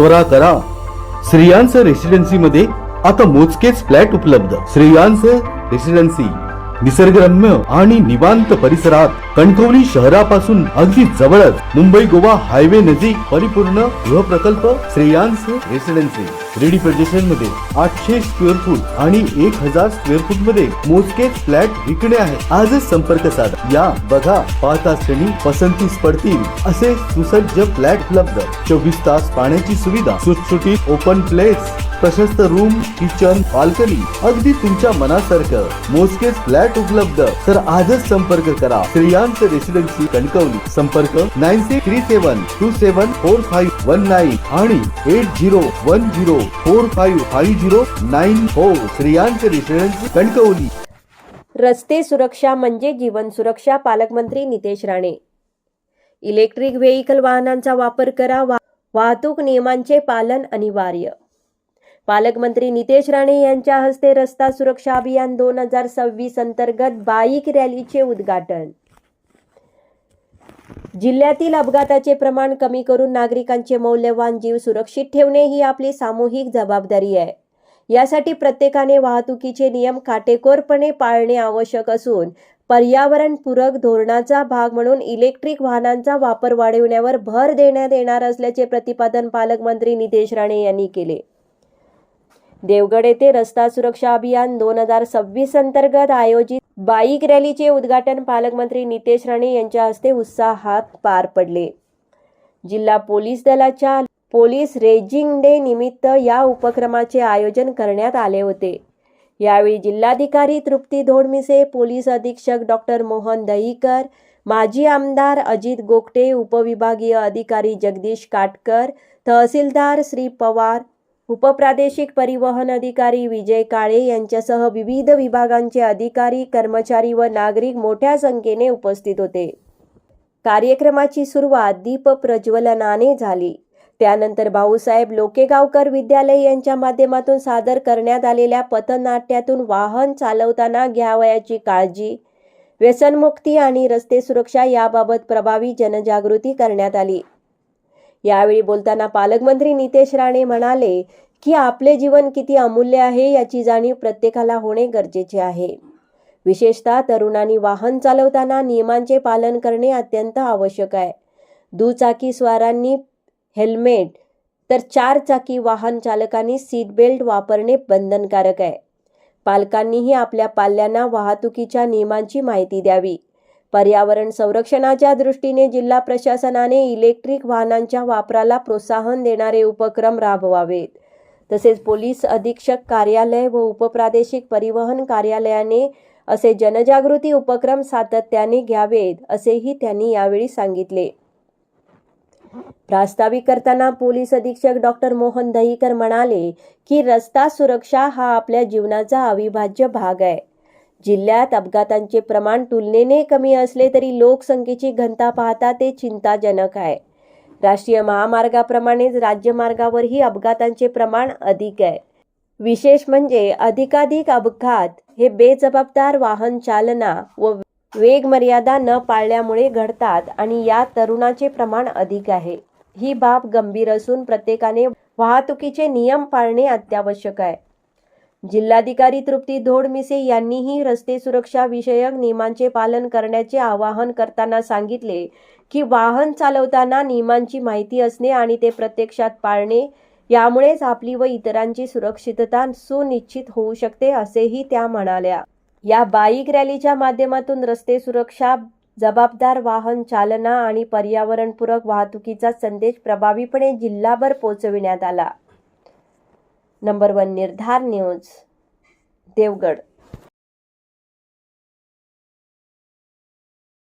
त्वरा करा. श्रेयांस रेसिडेन्सी मध्ये आता मोजकेच फ्लॅट उपलब्ध. श्रेयांस रेसिडेन्सी निसर्गरम्य आणि निवांत परिसरात कणकवली शहरापासून अगदी जवळच मुंबई गोवा हायवे नजीक परिपूर्ण गृह प्रकल्प श्रेयांस रेसिडेन्सी रेडी मध्ये आठशे स्क्वेअर फूट आणि एक हजार स्क्वेअर फूटमध्ये मोजकेच फ्लॅट विकणे आहे. आजच संपर्क साधा. या बघा पाहता श्रेणी पसंतीस पडतील असे सुसज्ज फ्लॅट उपलब्ध. चोवीस तास पाण्याची सुविधा सुटसुटीत ओपन प्लेस प्रशस्त रूम किचन बाल्कनी अगदी तुमच्या मनासारखं मोजकेच फ्लॅट उपलब्ध. तर आजच संपर्क करा. श्रेयांस रेसिडेन्सी कणकवली. संपर्क nine six three seven two seven four five one nine आणि eight zero one zero four five five zero nine four Shreyans residency Kankavli. रस्ते सुरक्षा म्हणजे जीवन सुरक्षा पालकमंत्री नितेश राणे. इलेक्ट्रिक व्हेइकल वाहनांचा वापर करा वा- वाहतूक नियमांचे पालन अनिवार्य. पालकमंत्री नितेश राणे यांच्या हस्ते रस्ता सुरक्षा अभियान दोन हजार सव्वीस अंतर्गत बाईक रॅलीचे उद्घाटन. जिल्ह्यातील अपघाताचे प्रमाण कमी करून नागरिकांचे मौल्यवान जीव सुरक्षित ठेवणे ही आपली सामूहिक जबाबदारी आहे. यासाठी प्रत्येकाने वाहतुकीचे नियम काटेकोरपणे पाळणे आवश्यक असून पर्यावरणपूरक धोरणाचा भाग म्हणून इलेक्ट्रिक वाहनांचा वापर वाढविण्यावर भर देण्यात येणार असल्याचे प्रतिपादन पालकमंत्री नितेश राणे यांनी केले. देवगड येथे रस्ता सुरक्षा अभियान दोन हजार सव्वीस अंतर्गत आयोजित बाईक रॅलीचे उद्घाटन पालकमंत्री नितेश राणे यांच्या हस्ते उत्साहात पार पडले. जिल्हा पोलीस दलाच्या पोलीस रेजिंग डे निमित्त या उपक्रमाचे आयोजन करण्यात आले होते. यावेळी जिल्हाधिकारी तृप्ती धोडमिसे पोलीस अधीक्षक डॉक्टर मोहन दहीकर माजी आमदार अजित गोगटे उपविभागीय अधिकारी जगदीश काटकर तहसीलदार श्री पवार उपप्रादेशिक परिवहन अधिकारी विजय काळे यांच्यासह विविध विभागांचे अधिकारी कर्मचारी व नागरिक मोठ्या संख्येने उपस्थित होते. कार्यक्रमाची सुरुवात दीप प्रज्वलनाने झाली. त्यानंतर भाऊसाहेब लोकेगावकर विद्यालय यांच्या माध्यमातून सादर करण्यात आलेल्या पथनाट्यातून वाहन चालवताना घ्यावयाची काळजी व्यसनमुक्ती आणि रस्ते सुरक्षा याबाबत प्रभावी जनजागृती करण्यात आली. यावेळी बोलताना पालकमंत्री नितेश राणे म्हणाले की आपले जीवन किती अमूल्य आहे याची जाणीव प्रत्येकाला होणे गरजेचे आहे. विशेषतः तरुणांनी वाहन चालवताना नियमांचे पालन करणे अत्यंत आवश्यक आहे. दुचाकी स्वारांनी हेल्मेट तर चार चाकी वाहन चालकांनी सीट बेल्ट वापरणे बंधनकारक आहे. पालकांनीही आपल्या पाल्यांना वाहतुकीच्या नियमांची माहिती द्यावी. पर्यावरण संरक्षणाच्या दृष्टीने जिल्हा प्रशासनाने इलेक्ट्रिक वाहनांच्या वापराला प्रोत्साहन देणारे उपक्रम राबवावेत. तसेच पोलीस अधीक्षक कार्यालय व उपप्रादेशिक परिवहन कार्यालयाने असे जनजागृती उपक्रम सातत्याने घ्यावेत असेही त्यांनी यावेळी सांगितले. प्रास्ताविक करताना पोलीस अधीक्षक डॉक्टर मोहन दहीकर म्हणाले की रस्ता सुरक्षा हा आपल्या जीवनाचा अविभाज्य भाग आहे. जिल्ह्यात अपघातांचे प्रमाण तुलनेने कमी असले तरी लोकसंख्येची घनता पाहता ते चिंताजनक आहे. राष्ट्रीय महामार्गाप्रमाणेच राज्यमार्गावरही अपघातांचे प्रमाण अधिक आहे. विशेष म्हणजे अधिकाधिक अपघात हे बेजबाबदार वाहन चालना व वेग मर्यादा न पाळल्यामुळे घडतात आणि या तरुणाचे प्रमाण अधिक आहे. ही बाब गंभीर असून प्रत्येकाने वाहतुकीचे नियम पाळणे अत्यावश्यक आहे. जिल्हाधिकारी तृप्ती धोडमिसे यांनीही रस्ते सुरक्षा विषयक नियमांचे पालन करण्याचे आवाहन करताना सांगितले की वाहन चालवताना नियमांची माहिती असणे आणि ते प्रत्यक्षात पाळणे यामुळेच आपली व इतरांची सुरक्षितता सुनिश्चित होऊ शकते असेही त्या म्हणाल्या. या बाईक रॅलीच्या माध्यमातून रस्ते सुरक्षा जबाबदार वाहन चालना आणि पर्यावरणपूरक वाहतुकीचा संदेश प्रभावीपणे जिल्हाभर पोहोचविण्यात आला. Number one Nirdhar news Devgad.